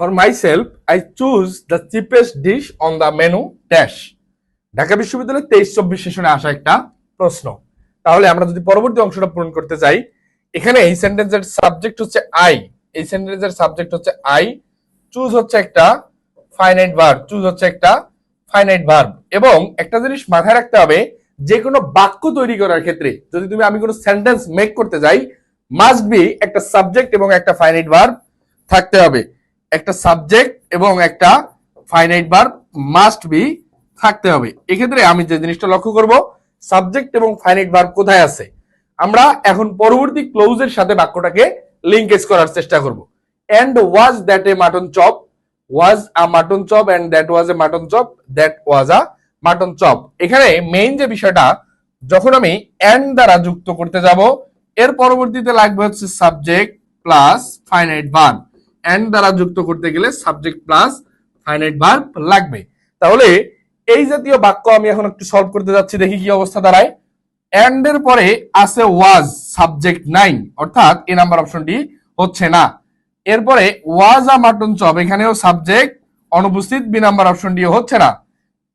For myself I choose the cheapest dish on the menu dash Dhaka বিশ্ববিদ্যালয়ের তেইশ চব্বিশ সেশনে আসা একটা প্রশ্ন। তাহলে আমরা যদি পরবর্তী অংশটা পূরণ করতে চাই এখানে এই সেন্টেন্সের সাবজেক্ট হচ্ছে আই এই সেন্টেন্সের সাবজেক্ট হচ্ছে আই চুজ হচ্ছে একটা ফাইনাইট ভার্ব চুজ হচ্ছে একটা ফাইনাইট ভার্ব এবং একটা জিনিস মাথায় রাখতে হবে যে কোনো বাক্য তৈরি করার ক্ষেত্রে, যদি তুমি আমি কোনো সেন্টেন্স মেক করতে যাই মাস্ট বি একটা সাবজেক্ট এবং একটা ফাইনাইট ভার্ব থাকতে হবে। একটা সাবজেক্ট এবং একটা ফাইনাইট ভার্ব মাস্ট বি থাকতে হবে। এক্ষেত্রে আমি যে জিনিসটা লক্ষ্য করব সাবজেক্ট এবং ফাইনাইট ভার্ব কোথায় আছে? আমরা এখন পরবর্তী ক্লোজের সাথে বাক্যটাকে লিঙ্কেজ করার চেষ্টা করব। And was that a mutton chop was a mutton chop and that was a mutton chop that was a mutton chop এখানে মেইন যে বিষয়টা, যখন আমি এন্ড দ্বারা যুক্ত করতে যাব, এর পরবর্তীতে লাগবে হচ্ছে subject plus finite verb and দ্বারা যুক্ত করতে গেলে সাবজেক্ট প্লাস ফাইনাইট ভার্ব লাগবে। তাহলে এই জাতীয় বাক্য আমি এখন একটু সলভ করতে যাচ্ছি, দেখি কি অবস্থা দাঁড়ায়। এন্ড এর পরে আছে ওয়াজ সাবজেক্ট নাই অর্থাৎ এ নাম্বার অপশনটি হচ্ছে না। এরপরে ওয়াজ আ মাটন চপ এখানেও সাবজেক্ট অনুপস্থিত, বি নাম্বার অপশনটিও হচ্ছে না।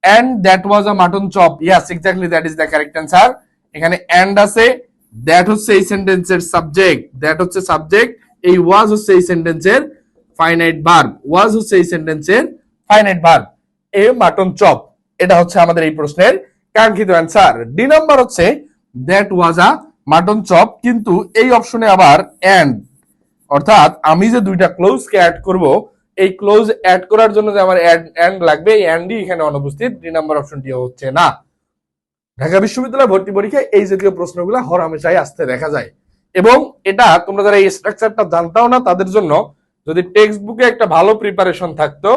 And that was a mutton chop yes exactly that is the correct answer এখানে এন্ড আছে দ্যাট হচ্ছে এই সেন্টেন্সের সাবজেক্ট দ্যাট হচ্ছে সাবজেক্ট এই ওয়াজ হচ্ছে এই সেন্টেন্সের ফাইনাইট ভার্ব ওয়াজ হচ্ছে এই সেন্টেন্সের finite verb a mutton chop এটা হচ্ছে আমাদের এই প্রশ্নের কাঙ্ক্ষিত অ্যান্সার ডি নাম্বার হচ্ছে that was a mutton chop কিন্তু এই অপশনে আবার এন্ড অর্থাৎ আমি যে দুইটা ক্লোজ কে অ্যাড করব, এই ক্লোজ অ্যাড করার জন্য যে আমার এন্ড লাগবে, এই এন্ডই এখানে অনুপস্থিত ডি নাম্বার অপশনটি হচ্ছে না। ঢাকা বিশ্ববিদ্যালয় ভর্তি পরীক্ষায় এই জাতীয় প্রশ্নগুলো হরহামেশাই আসতে দেখা যায়। এবং এটা তোমরা যারা এই স্ট্রাকচারটা জানতাও না, তাদের জন্য যদি টেক্সট বুকে একটা ভালো প্রিপারেশন থাকতো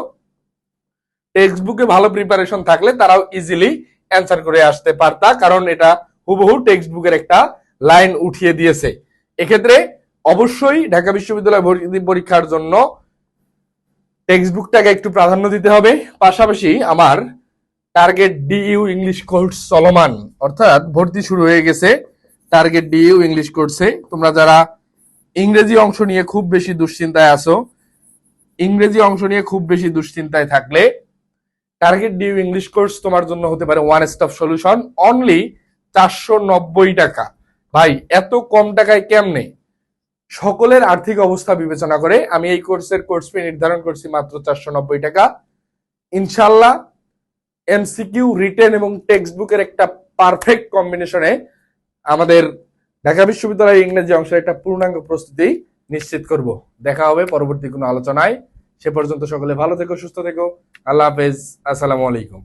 টেক্সট বুকে ভালো প্রিপারেশন থাকলে তারাও ইজিলি অ্যান্সার করে আসতে পারতা, কারণ এটা হুবহু টেক্সট বুকের একটা লাইন উঠিয়ে দিয়েছে। এক্ষেত্রে অবশ্যই ঢাকা বিশ্ববিদ্যালয় ভর্তি পরীক্ষার জন্য টেক্সট বুকটাকে একটু প্রাধান্য দিতে হবে। পাশাপাশি আমার টার্গেট ডিইউ ইংলিশ কোর্স চলমান, অর্থাৎ ভর্তি শুরু হয়ে গেছে। টার্গেট ডিইউ ইংলিশ কোর্সে তোমরা যারা ইংরেজি অংশ নিয়ে খুব বেশি দুশ্চিন্তায় আসো ইংরেজি অংশ নিয়ে খুব বেশি দুশ্চিন্তায় থাকলে টার্গেট ডিউ ইংলিশ কোর্স তোমার জন্য হতে পারে ওয়ান স্টপ সলিউশন অনলি চারশো নব্বই টাকা। ভাই, এত কম টাকায় কেমনে? সকলের আর্থিক অবস্থা বিবেচনা করে আমি এই কোর্সের কোর্স ফি নির্ধারণ করছি মাত্র চারশো নব্বই টাকা ইনশাল্লাহ এমসিকিউ রিটেন এবং টেক্সট বুকের একটা পারফেক্ট কম্বিনেশনে আমাদের ঢাকা বিশ্ববিদ্যালয়ের ইংরেজি অংশের একটা পূর্ণাঙ্গ প্রস্তুতি নিশ্চিত করব। দেখা হবে পরবর্তী কোনো আলোচনায়। সে পর্যন্ত সকলে ভালো থেকো, সুস্থ থেকো। আল্লাহ হাফেজ। আসসালামু আলাইকুম।